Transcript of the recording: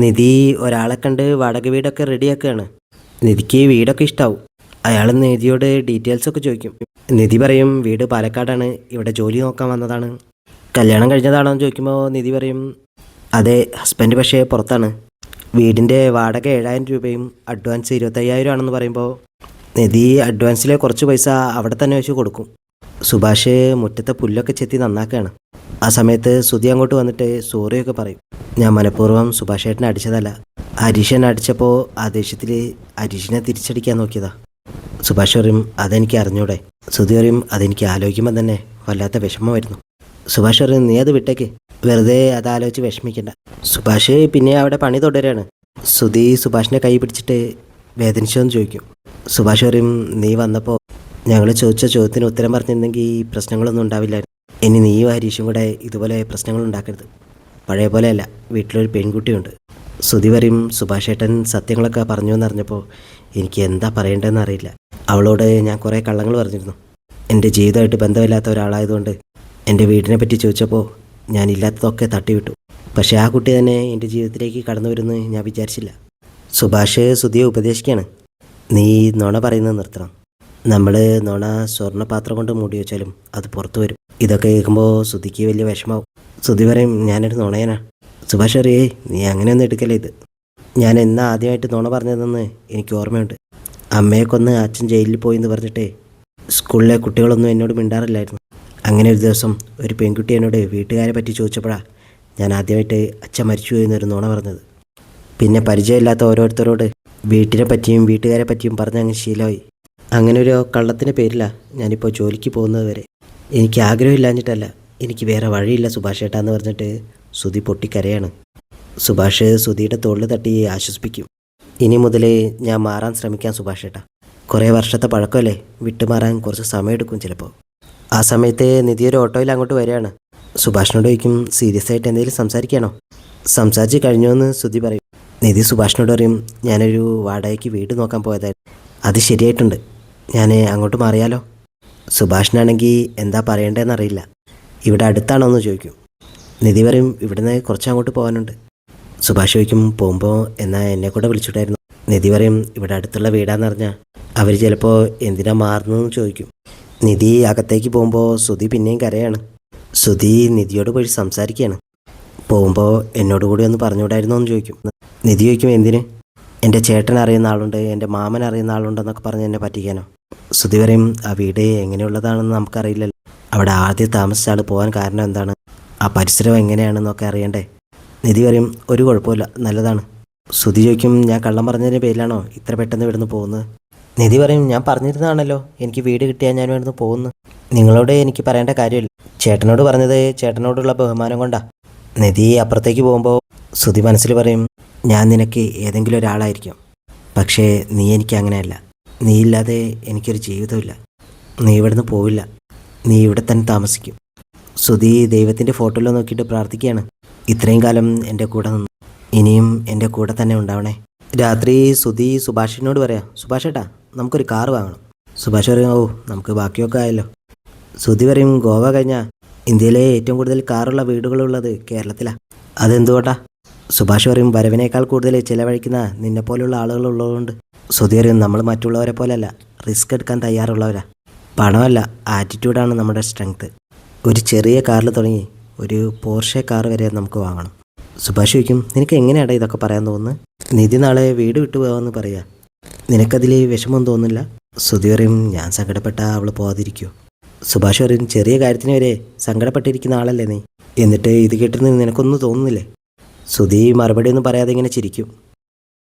നിധി ഒരാളെ കണ്ട് വാടക വീടൊക്കെ റെഡിയാക്കുകയാണ്. നിധിക്ക് വീടൊക്കെ ഇഷ്ടാവും. അയാൾ നിധിയോട് ഡീറ്റെയിൽസ് ഒക്കെ ചോദിക്കും. നിധി പറയും വീട് പാലക്കാടാണ്. ഇവിടെ ജോലി നോക്കാൻ വന്നതാണ്. കല്യാണം കഴിഞ്ഞതാണോ എന്ന് ചോദിക്കുമ്പോൾ നിധി പറയും അതെ ഹസ്ബൻഡ് പക്ഷേ പുറത്താണ്. വീടിന്റെ വാടക ഏഴായിരം രൂപയും അഡ്വാൻസ് ഇരുപത്തയ്യായിരം ആണെന്ന് പറയുമ്പോൾ നിധി അഡ്വാൻസിലെ കുറച്ച് പൈസ അവിടെ തന്നെ വെച്ച് കൊടുക്കും. സുഭാഷ് മുറ്റത്തെ പുല്ലൊക്കെ ചെത്തി നന്നാക്കുകയാണ്. ആ സമയത്ത് സുധി അങ്ങോട്ട് വന്നിട്ട് സോറിയൊക്കെ പറയും. ഞാൻ മനഃപൂർവം സുഭാഷ് ഏട്ടനെ അടിച്ചതല്ല. ഹരീഷൻ അടിച്ചപ്പോൾ ആ ദേഷ്യത്തിൽ ഹരീഷിനെ തിരിച്ചടിക്കാൻ നോക്കിയതാ. സുഭാഷ് പറയും അതെനിക്ക് അറിഞ്ഞൂടെ. സുധി പറയും അതെനിക്ക് ആലോചിക്കുമ്പോൾ തന്നെ വല്ലാത്ത വിഷമമായിരുന്നു. സുഭാഷ് പറയും നീ അത് വിട്ടേക്ക്. വെറുതെ അത് ആലോചിച്ച് വിഷമിക്കണ്ട. സുഭാഷ് പിന്നെ അവിടെ പണി തുടരുകയാണ് സുധി സുഭാഷിനെ കൈ പിടിച്ചിട്ട് വേദനിച്ചോന്ന് ചോദിക്കും. സുഭാഷ് പറയും നീ വന്നപ്പോൾ ഞങ്ങൾ ചോദിച്ച ചോദ്യത്തിന് ഉത്തരം പറഞ്ഞിരുന്നെങ്കിൽ ഈ പ്രശ്നങ്ങളൊന്നും ഉണ്ടാവില്ലായിരുന്നു. ഇനി നീയും ഹരീഷും കൂടെ ഇതുപോലെ പ്രശ്നങ്ങൾ ഉണ്ടാക്കരുത്. പഴയ പോലെയല്ല വീട്ടിലൊരു പെൺകുട്ടിയുണ്ട്. സുധി പറയും സുഭാഷേട്ടൻ സത്യങ്ങളൊക്കെ പറഞ്ഞു എന്നറിഞ്ഞപ്പോൾ എനിക്ക് എന്താ പറയേണ്ടതെന്ന് അറിയില്ല. അവളോട് ഞാൻ കുറേ കള്ളങ്ങൾ പറഞ്ഞിരുന്നു. എന്റെ ജീവിതമായിട്ട് ബന്ധമില്ലാത്ത ഒരാളായതുകൊണ്ട് എന്റെ വീടിനെ പറ്റി ചോദിച്ചപ്പോൾ ഞാൻ ഇല്ലാത്തതൊക്കെ തട്ടിവിട്ടു. പക്ഷേ ആ കുട്ടി തന്നെ എന്റെ ജീവിതത്തിലേക്ക് കടന്നു വരുമെന്ന് ഞാൻ വിചാരിച്ചില്ല. സുഭാഷ് സുധിയെ ഉപദേശിക്കുകയാണ്. നീ നുണ പറയുന്നത് നിർത്തണം. നമ്മൾ നുണ സ്വർണപാത്രം കൊണ്ട് മൂടി വെച്ചാലും അത് പുറത്തു വരും. ഇതൊക്കെ കേൾക്കുമ്പോൾ ശ്രുതിക്ക് വലിയ വിഷമാവും. ശ്രുതി പറയും ഞാനൊരു നുണയനാ. സുഭാഷ് അറിയേ നീ അങ്ങനെയൊന്നും എടുക്കല്ലേ ഇത്? ഞാൻ എന്നാ ആദ്യമായിട്ട് നുണ പറഞ്ഞതെന്ന് എനിക്ക് ഓർമ്മയുണ്ട്. അമ്മയെ അച്ഛൻ ജയിലിൽ പോയി എന്ന് പറഞ്ഞിട്ടേ സ്കൂളിലെ കുട്ടികളൊന്നും എന്നോട് മിണ്ടാറില്ലായിരുന്നു. അങ്ങനെ ഒരു ദിവസം ഒരു പെൺകുട്ടി എന്നോട് വീട്ടുകാരെ പറ്റി ചോദിച്ചപ്പോഴാണ് ഞാൻ ആദ്യമായിട്ട് അച്ഛൻ മരിച്ചു എന്നൊരു നുണ പറഞ്ഞത്. പിന്നെ പരിചയമില്ലാത്ത ഓരോരുത്തരോട് വീട്ടിനെ പറ്റിയും വീട്ടുകാരെ പറ്റിയും പറഞ്ഞ് അങ്ങ് ശീലമായി. അങ്ങനെ ഒരു കള്ളത്തിന്റെ പേരിലാണ് ഞാനിപ്പോൾ ജോലിക്ക് പോകുന്നത് വരെ. എനിക്ക് ആഗ്രഹമില്ലാഞ്ഞിട്ടല്ല. എനിക്ക് വേറെ വഴിയില്ല സുഭാഷ് ഏട്ടാ എന്ന് പറഞ്ഞിട്ട് സുധി പൊട്ടിക്കരയാണ്. സുഭാഷ് സുധിയുടെ തോളിൽ തട്ടി ആശ്വസിപ്പിക്കും. ഇനി മുതൽ ഞാൻ മാറാൻ ശ്രമിക്കാം സുഭാഷ് ഏട്ടാ കുറേ വർഷത്തെ പഴക്കമല്ലേ? വിട്ടുമാറാൻ കുറച്ച് സമയമെടുക്കും ചിലപ്പോൾ ആ സമയത്ത് നിധി ഒരു ഓട്ടോയിൽ അങ്ങോട്ട് വരികയാണ്. സുഭാഷിനോട് ചോദിക്കും സീരിയസ് ആയിട്ട് എന്തെങ്കിലും സംസാരിക്കണോ? സംസാരിച്ച് കഴിഞ്ഞോന്ന് സുധി പറയും. നിധി സുഭാഷിനോട് പറയും ഞാനൊരു വാടകയ്ക്ക് വീട് നോക്കാൻ പോയതായിരുന്നു അത് ശരിയായിട്ടുണ്ട്. ഞാൻ അങ്ങോട്ട് മാറിയാലോ? സുഭാഷിനാണെങ്കിൽ എന്താ പറയേണ്ടതെന്ന് അറിയില്ല ഇവിടെ അടുത്താണോ എന്ന് ചോദിക്കും. നിധി പറയും ഇവിടുന്ന് കുറച്ച് അങ്ങോട്ട് പോകാനുണ്ട്. സുഭാഷ് ചോദിക്കും പോകുമ്പോൾ എന്നാൽ എന്നെ കൂടെ വിളിച്ചിട്ടായിരുന്നു? നിധി പറയും ഇവിടെ അടുത്തുള്ള വീടാന്ന് പറഞ്ഞാൽ അവർ ചിലപ്പോൾ എന്തിനാ മാറുന്നതെന്ന് ചോദിക്കും. നിധി അകത്തേക്ക് പോകുമ്പോൾ സുധി പിന്നെയും കരയാണ്. സുധി നിധിയോട് പോയി സംസാരിക്കുകയാണ് പോകുമ്പോൾ എന്നോട് കൂടി ഒന്ന് പറഞ്ഞുകൂടായിരുന്നോ എന്ന് ചോദിക്കും. നിധി ചോദിക്കും എന്തിന്? എന്റെ ചേട്ടൻ അറിയുന്ന ആളുണ്ട് എന്റെ മാമൻ അറിയുന്ന ആളുണ്ടെന്നൊക്കെ പറഞ്ഞ് എന്നെ പറ്റിക്കാനോ. സുധി പറയും ആ വീട് എങ്ങനെയുള്ളതാണെന്ന് നമുക്കറിയില്ലല്ലോ. അവിടെ ആദ്യം താമസിച്ച ആൾ പോകാൻ കാരണം എന്താണ്? ആ പരിസരം എങ്ങനെയാണെന്നൊക്കെ അറിയണ്ടേ? നിധി പറയും ഒരു കുഴപ്പമില്ല നല്ലതാണ്. ശ്രുതി ചോദിക്കും ഞാൻ കള്ളം പറഞ്ഞതിന്റെ പേരിലാണോ ഇത്ര പെട്ടെന്ന് ഇവിടുന്ന് പോകുന്നത്? നിധി പറയും ഞാൻ പറഞ്ഞിരുന്നതാണല്ലോ എനിക്ക് വീട് കിട്ടിയാൽ ഞാൻ ഇവിടുന്ന് പോകുന്നു. നിങ്ങളോട് എനിക്ക് പറയേണ്ട കാര്യമില്ല. ചേട്ടനോട് പറഞ്ഞത് ചേട്ടനോടുള്ള ബഹുമാനം കൊണ്ടാ. നിധി അപ്പുറത്തേക്ക് പോകുമ്പോൾ ശ്രുതി മനസ്സിൽ പറയും ഞാൻ നിനക്ക് ഏതെങ്കിലും ഒരാളായിരിക്കും. പക്ഷേ നീ എനിക്ക് അങ്ങനെയല്ല. നീ ഇല്ലാതെ എനിക്കൊരു ജീവിതമില്ല നീ ഇവിടുന്ന് പോവില്ല. നീ ഇവിടെ തന്നെ താമസിക്കും. സുധി ദൈവത്തിന്റെ ഫോട്ടോയിൽ നോക്കിയിട്ട് പ്രാർത്ഥിക്കുകയാണ്. ഇത്രയും കാലം എന്റെ കൂടെ നിന്നു. ഇനിയും എന്റെ കൂടെ തന്നെ ഉണ്ടാവണേ. രാത്രി സുധി സുഭാഷിനോട് പറയാം സുഭാഷ് ഏട്ടാ നമുക്കൊരു കാറ് വാങ്ങണം. സുഭാഷ് പറയും ഓ നമുക്ക് ബാക്കിയൊക്കെ ആയല്ലോ. സുധി പറയും ഗോവ കഴിഞ്ഞാൽ ഇന്ത്യയിലെ ഏറ്റവും കൂടുതൽ കാറുള്ള വീടുകളുള്ളത് കേരളത്തിലാണ് അതെന്തുകൊണ്ടാ സുഭാഷ് പറയും വരവിനേക്കാൾ കൂടുതൽ ചിലവഴിക്കുന്ന നിന്നെപ്പോലുള്ള ആളുകളുള്ളതുകൊണ്ട്. സുധി പറയും നമ്മൾ മറ്റുള്ളവരെ പോലെയല്ല റിസ്ക് എടുക്കാൻ തയ്യാറുള്ളവരാ. പണമല്ല ആറ്റിറ്റ്യൂഡാണ് നമ്മുടെ സ്ട്രെങ്ത് ഒരു ചെറിയ കാറിൽ തുടങ്ങി ഒരു പോർഷെ കാർ വരെ നമുക്ക് വാങ്ങണം. സുഭാഷ് ചോദിക്കും നിനക്ക് എങ്ങനെയാണ് ഇതൊക്കെ പറയാൻ തോന്നുന്നത്? നിധി നാളെ വീട് വിട്ടു പോകാമെന്ന് പറയുക നിനക്കതിൽ വിഷമം തോന്നില്ല സുധി പറയും ഞാൻ സങ്കടപ്പെട്ട അവൾ പോകാതിരിക്കുമോ സുഭാഷ് പറയും ചെറിയ കാര്യത്തിന് വരെ സങ്കടപ്പെട്ടിരിക്കുന്ന ആളല്ലേ നീ? എന്നിട്ട് ഇത് കേട്ടിരുന്ന് നിനക്കൊന്നും തോന്നുന്നില്ലേ? സുധി മറുപടി ഒന്നും പറയാതെ ഇങ്ങനെ ചിരിക്കും.